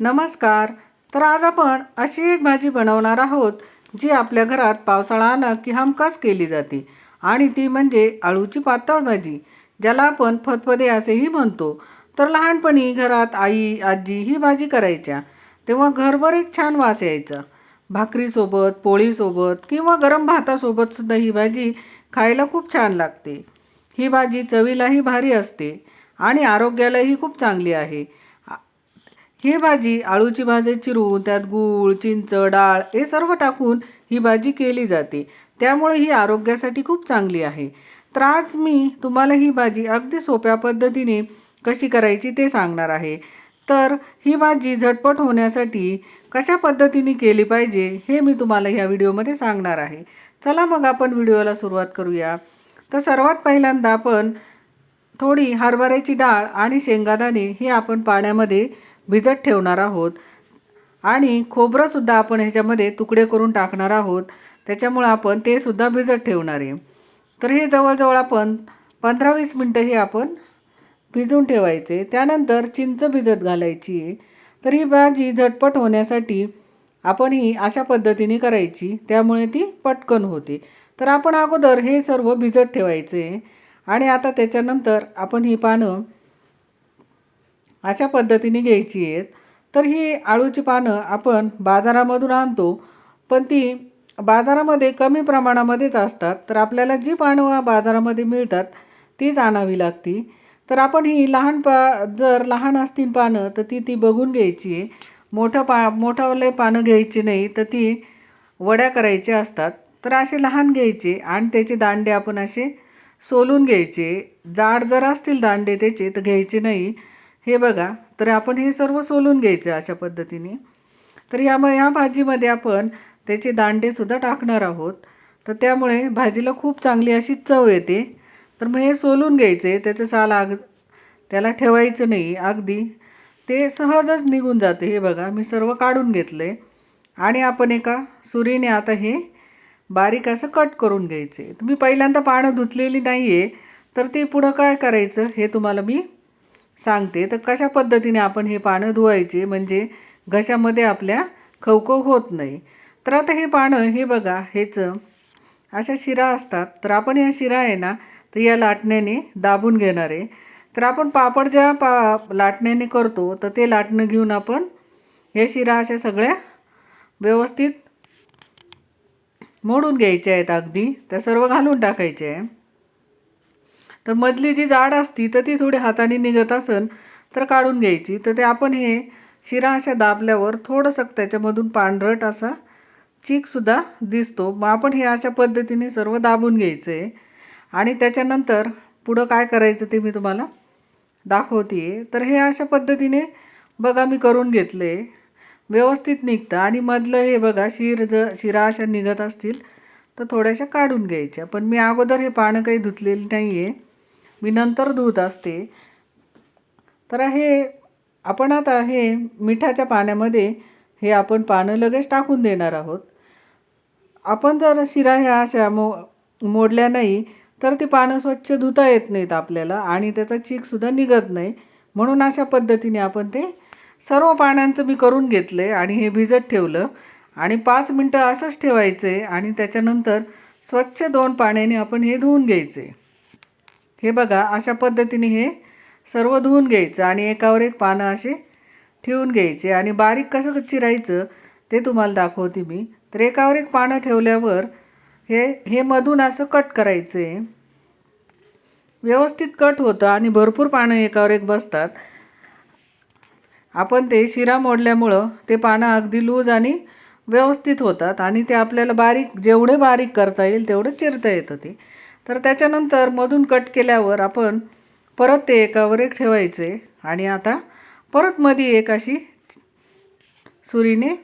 नमस्कार. तर आज आपण अशी एक भाजी बनवणार आहोत जी आपल्या घरात पावसाळा आला की हमखास केली जाते. आणि ती म्हणजे आळूची पातळ भाजी ज्याला आपण फतफदे असेही म्हणतो. तर लहानपणी घरात आई आजी ही भाजी करायच्या. तेव्हा घरभर एक छान वास यायचा. भाकरीसोबत पोळीसोबत किंवा गरम भातासोबतसुद्धा ही भाजी खायला खूप छान लागते. ही भाजी चवीलाही भारी असते आणि आरोग्यालाही खूप चांगली आहे. ही भाजी आळूची भाजी चिरून त्यात गूळ चिंच डाळ हे सर्व टाकून ही भाजी केली जाते. त्यामुळे ही आरोग्यासाठी खूप चांगली आहे. तर आज मी तुम्हाला ही भाजी अगदी सोप्या पद्धतीने कशी करायची ते सांगणार आहे. तर ही भाजी झटपट होण्यासाठी कशा पद्धतीने केली पाहिजे हे मी तुम्हाला ह्या व्हिडिओमध्ये सांगणार आहे. चला मग आपण व्हिडिओला सुरुवात करूया. तर सर्वात पहिल्यांदा आपण थोडी हरभऱ्याची डाळ आणि शेंगादाणे हे आपण पाण्यामध्ये भिजत ठेवणार आहोत. आणि खोबरंसुद्धा आपण ह्याच्यामध्ये तुकडे करून टाकणार आहोत. त्याच्यामुळं आपण ते सुद्धा भिजत ठेवणार आहे. तर हे जवळजवळ आपण पंधरा वीस मिनटं हे आपण भिजून ठेवायचे. त्यानंतर चिंच भिजत घालायची आहे. तर ही भाजी झटपट होण्यासाठी आपण ही अशा पद्धतीने करायची. त्यामुळे ती पटकन होते. तर आपण अगोदर हे सर्व भिजत ठेवायचे. आणि आता त्याच्यानंतर आपण ही पानं अशा पद्धतीने घ्यायची आहेत. तर ही आळूची पानं आपण बाजारामधून आणतो पण ती बाजारामध्ये कमी प्रमाणामध्येच असतात. तर आपल्याला जी पानं बाजारामध्ये मिळतात तीच आणावी लागती. तर आपण ही लहान पा जर लहान असतील पानं तर ती ती बघून घ्यायची आहे. मोठं पा मोठावाले पानं घ्यायची नाही तर ती वड्या करायचे असतात. तर असे लहान घ्यायचे आणि त्याचे दांडे आपण असे सोलून घ्यायचे. जाड जर असतील दांडे त्याचे तर घ्यायचे नाही. हे बघा तर आपण हे सर्व सोलून घ्यायचं अशा पद्धतीने. तर या या भाजीमध्ये आपण त्याचे दांडेसुद्धा टाकणार आहोत. तर त्यामुळे भाजीला खूप चांगली अशी चव येते. तर मग हे सोलून घ्यायचे त्याचं साल आग त्याला ठेवायचं नाही अगदी. ते सहजच निघून जाते हे बघा मी सर्व काढून घेतलं. आहे आणि आपण एका सुरीने आता हे बारीक असं कट करून घ्यायचे. तुम्ही पहिल्यांदा पानं धुतलेली नाही आहे तर ते पुढं काय करायचं हे तुम्हाला मी सांगते. तर कशा पद्धतीने आपण हे पानं धुवायचे? म्हणजे घशामध्ये आपल्या खवखव होत नाही. तर आता हे पानं हे बघा हेच अशा शिरा असतात. तर आपण या शिरा आहे ना तर या लाटण्याने दाबून घेणार आहे. तर आपण पापड ज्या पा लाटण्याने करतो तर ते लाटणं घेऊन आपण हे शिरा अशा सगळ्या व्यवस्थित मोडून घ्यायच्या आहेत अगदी. त्या सर्व घालून टाकायच्या आहे. तर मधली जी जाड असती तर ती थोडी हाताने निघत असेल तर काढून घ्यायची. तर ते आपण हे शिरा अशा दाबल्यावर थोडंसं त्याच्यामधून पांढरट असा चीकसुद्धा दिसतो. मग आपण हे अशा पद्धतीने सर्व दाबून घ्यायचं. आहे आणि त्याच्यानंतर पुढं काय करायचं ते मी तुम्हाला दाखवते. तर हे अशा पद्धतीने बघा मी करून घेतलं. आहे व्यवस्थित निघतं. आणि मधलं हे बघा शिर ज शिरा अशा निघत असतील तर थोड्याशा काढून घ्यायच्या. पण मी अगोदर हे पानं काही धुतलेली नाही आहे मी नंतर धुत असते. तर हे आपण आता हे मिठाच्या पाण्यामध्ये हे आपण पानं लगेच टाकून देणार आहोत. आपण जर शिरा ह्या अशा मो मोडल्या नाही तर ती पानं स्वच्छ धुता येत नाहीत आपल्याला आणि त्याचा चीकसुद्धा निघत नाही. म्हणून अशा पद्धतीने आपण ते सर्व पाण्यांचं मी करून घेतलं आहे आणि हे भिजत ठेवलं. आणि पाच मिनटं असंच ठेवायचं आहे आणि त्याच्यानंतर स्वच्छ दोन पाण्याने आपण हे धुवून घ्यायचे. हे बघा अशा पद्धतीने हे सर्व धुवून घ्यायचं आणि एकावर एक पानं असे ठेवून घ्यायचे आणि बारीक कसं चिरायचं ते तुम्हाला दाखवते मी. तर एकावर एक पानं ठेवल्यावर हे हे मधून असं कट करायचं. आहे व्यवस्थित कट होतं आणि भरपूर पानं एकावर एक बसतात. आपण ते शिरा मोडल्यामुळं ते पानं अगदी लूज आणि व्यवस्थित होतात आणि ते आपल्याला बारीक जेवढे बारीक करता येईल तेवढं चिरता येतं ते. तर त्याच्यानंतर मधून कट केल्यावर आपण परत ते एकावर एक ठेवायचे आणि आता परत मध्ये एक अशी सुरीने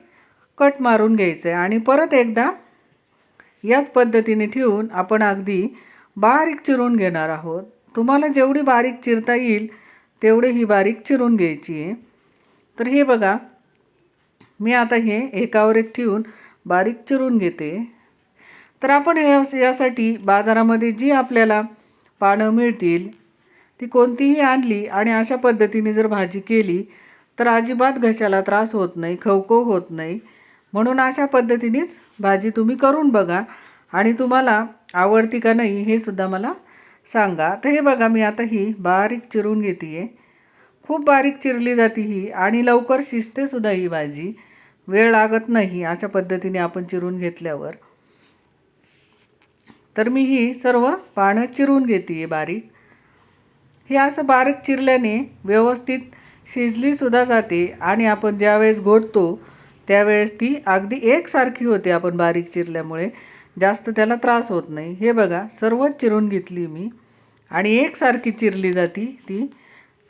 कट मारून घ्यायचं आहे आणि परत एकदा याच पद्धतीने ठेवून आपण अगदी बारीक चिरून घेणार आहोत. तुम्हाला जेवढी बारीक चिरता येईल तेवढी ही बारीक चिरून घ्यायची आहे. तर हे बघा मी आता हे एकावर एक ठेवून बारीक चिरून घेते. तर आपण या यासाठी बाजारामध्ये जी आपल्याला पानं मिळतील ती कोणतीही आणली आणि अशा पद्धतीने जर भाजी केली तर अजिबात घशाला त्रास होत नाही खवखव होत नाही. म्हणून अशा पद्धतीनेच भाजी तुम्ही करून बघा आणि तुम्हाला आवडती का नाही हे सुद्धा मला सांगा. तर हे बघा मी आता ही बारीक चिरून घेते आहे खूप बारीक चिरली जाते ही आणि लवकर शिजते सुद्धा ही भाजी. वेळ लागत नाही अशा पद्धतीने आपण चिरून घेतल्यावर. तर मी ही सर्व पानं चिरून घेते आहे बारीक. हे असं बारीक चिरल्याने व्यवस्थित शिजलीसुद्धा जाते आणि आपण ज्यावेळेस घोटतो त्यावेळेस ती अगदी एकसारखी होते आपण बारीक चिरल्यामुळे. जास्त त्याला त्रास होत नाही. हे बघा सर्वच चिरून घेतली मी आणि एकसारखी चिरली जाती ती.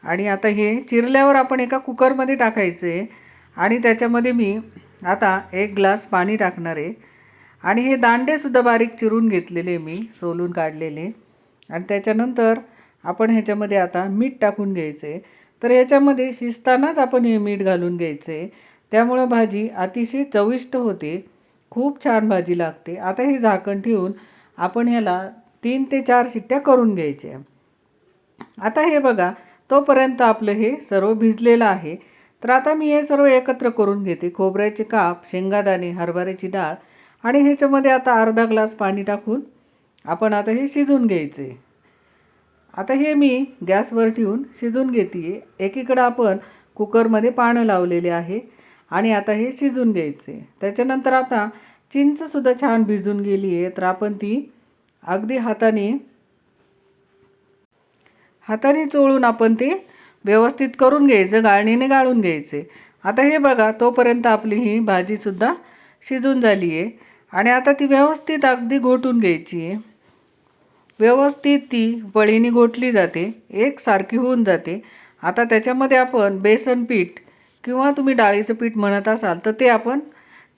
आणि आता हे चिरल्यावर आपण एका कुकरमध्ये टाकायचं आहे आणि त्याच्यामध्ये मी आता एक ग्लास पाणी टाकणार आहे. आणि हे दांडेसुद्धा बारीक चिरून घेतलेले मी सोलून काढलेले. आणि त्याच्यानंतर आपण ह्याच्यामध्ये आता मीठ टाकून घ्यायचे. तर ह्याच्यामध्ये शिजतानाच आपण हे मीठ घालून घ्यायचे. त्यामुळं भाजी अतिशय चविष्ट होते. खूप छान भाजी लागते. आता हे झाकण ठेवून आपण ह्याला तीन ते चार शिट्ट्या करून घ्यायच्या आता हे बघा तोपर्यंत आपलं हे सर्व भिजलेलं आहे. तर आता मी हे सर्व एकत्र करून घेते. खोबऱ्याचे काप शेंगादाणे हरभऱ्याची डाळ आणि ह्याच्यामध्ये आता अर्धा ग्लास पाणी टाकून आपण आता हे शिजून घ्यायचे. आता हे मी गॅसवर ठेवून शिजून घेते एकीकडं आपण कुकरमध्ये पानं लावलेले आहे आणि आता हे शिजून घ्यायचे. त्याच्यानंतर आता चिंचसुद्धा छान भिजून गेली आहे. तर आपण ती अगदी हाताने हाताने चोळून आपण ते व्यवस्थित करून घ्यायचं गाळणीने गाळून घ्यायचे. आता हे बघा तोपर्यंत आपली ही भाजीसुद्धा शिजून झाली आहे. आणि आता ती व्यवस्थित अगदी घोटून घ्यायची आहे. व्यवस्थित ती वळीने घोटली जाते एकसारखी होऊन जाते. आता त्याच्यामध्ये आपण बेसन पीठ किंवा तुम्ही डाळीचं पीठ म्हणत असाल तर ते आपण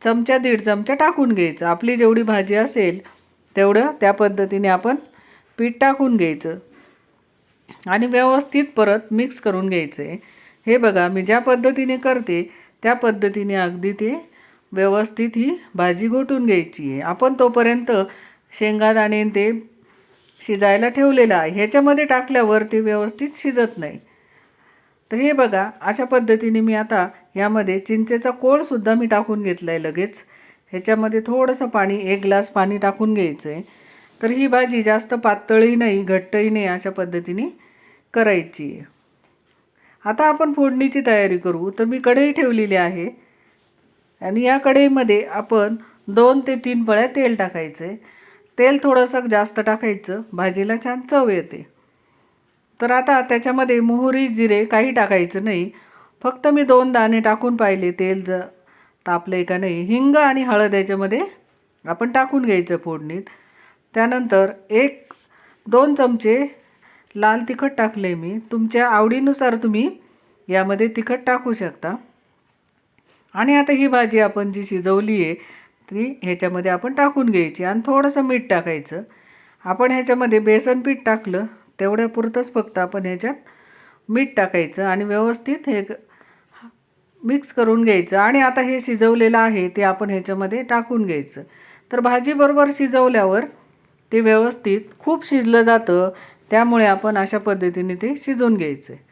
चमचा दीड चमचा टाकून घ्यायचं. आपली जेवढी भाजी असेल तेवढं त्या पद्धतीने आपण पीठ टाकून घ्यायचं. आणि व्यवस्थित परत मिक्स करून घ्यायचं आहे हे बघा मी ज्या पद्धतीने करते त्या पद्धतीने अगदी ते व्यवस्थित ही भाजी घोटून घ्यायची आहे. आपण तोपर्यंत शेंगादाणे ते शिजायला ठेवलेलं आहे. ह्याच्यामध्ये टाकल्यावर ते व्यवस्थित शिजत नाही. तर हे बघा अशा पद्धतीने मी आता यामध्ये चिंचेचा कोळसुद्धा मी टाकून घेतला आहे लगेच. ह्याच्यामध्ये थोडंसं पाणी एक ग्लास पाणी टाकून घ्यायचं आहे तर ही भाजी जास्त पातळही नाही घट्टही नाही अशा पद्धतीने करायची आहे. आता आपण फोडणीची तयारी करू. तर मी कढई ठेवलेली आहे. आणि या कढईमध्ये आपण दोन ते तीन पळ्या तेल टाकायचं. आहे तेल थोडंसं जास्त टाकायचं. भाजीला छान चव येते. तर आता त्याच्यामध्ये मोहरी जिरे काही टाकायचं नाही. फक्त मी दोन दाणे टाकून पाहिले. तेल ज तापले का नाही. हिंग आणि हळद याच्यामध्ये आपण टाकून घ्यायचं फोडणीत. त्यानंतर एक दोन चमचे लाल तिखट टाकले मी. तुमच्या आवडीनुसार तुम्ही यामध्ये तिखट टाकू शकता. आणि आता ही भाजी आपण जी शिजवली आहे ती ह्याच्यामध्ये आपण टाकून घ्यायची आणि थोडंसं मीठ टाकायचं. आपण ह्याच्यामध्ये बेसन पीठ टाकलं तेवढ्यापुरतंच फक्त आपण ह्याच्यात मीठ टाकायचं आणि व्यवस्थित हे मिक्स करून घ्यायचं. आणि आता हे शिजवलेलं आहे ते आपण ह्याच्यामध्ये टाकून घ्यायचं. तर भाजीबरोबर शिजवल्यावर ते व्यवस्थित खूप शिजलं जातं त्यामुळे आपण अशा पद्धतीने ते शिजवून घ्यायचं आहे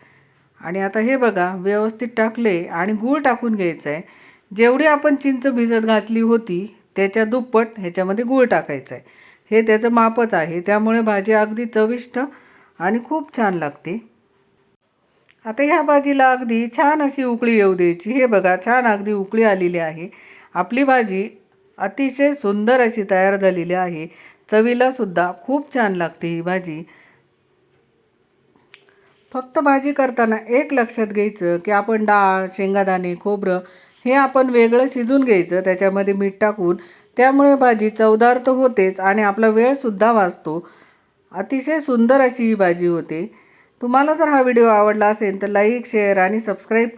आणि आता हे बघा व्यवस्थित टाकले आणि गूळ टाकून घ्यायचं आहे जेवढी आपण चिंच भिजत घातली होती त्याच्या दुप्पट ह्याच्यामध्ये गूळ टाकायचं आहे हे त्याचं मापच आहे. त्यामुळे भाजी अगदी चविष्ट आणि खूप छान लागते. आता ह्या भाजीला अगदी छान अशी उकळी येऊ द्यायची. हे बघा छान अगदी उकळी आलेली आहे. आपली भाजी अतिशय सुंदर अशी तयार झालेली आहे. चवीला सुद्धा खूप छान लागते ही भाजी. फक्त भाजी करताना एक लक्षात घ्यायचं की आपण डाळ शेंगादाणे खोबरं हे आपण वेगळं शिजून घ्यायचं त्याच्यामध्ये मीठ टाकून. त्यामुळे भाजी चवदार तर होतेच आणि आपला वेळसुद्धा वाचतो. अतिशय सुंदर अशी ही भाजी होते. तुम्हाला जर हा व्हिडिओ आवडला असेल तर लाईक शेअर आणि सबस्क्राईब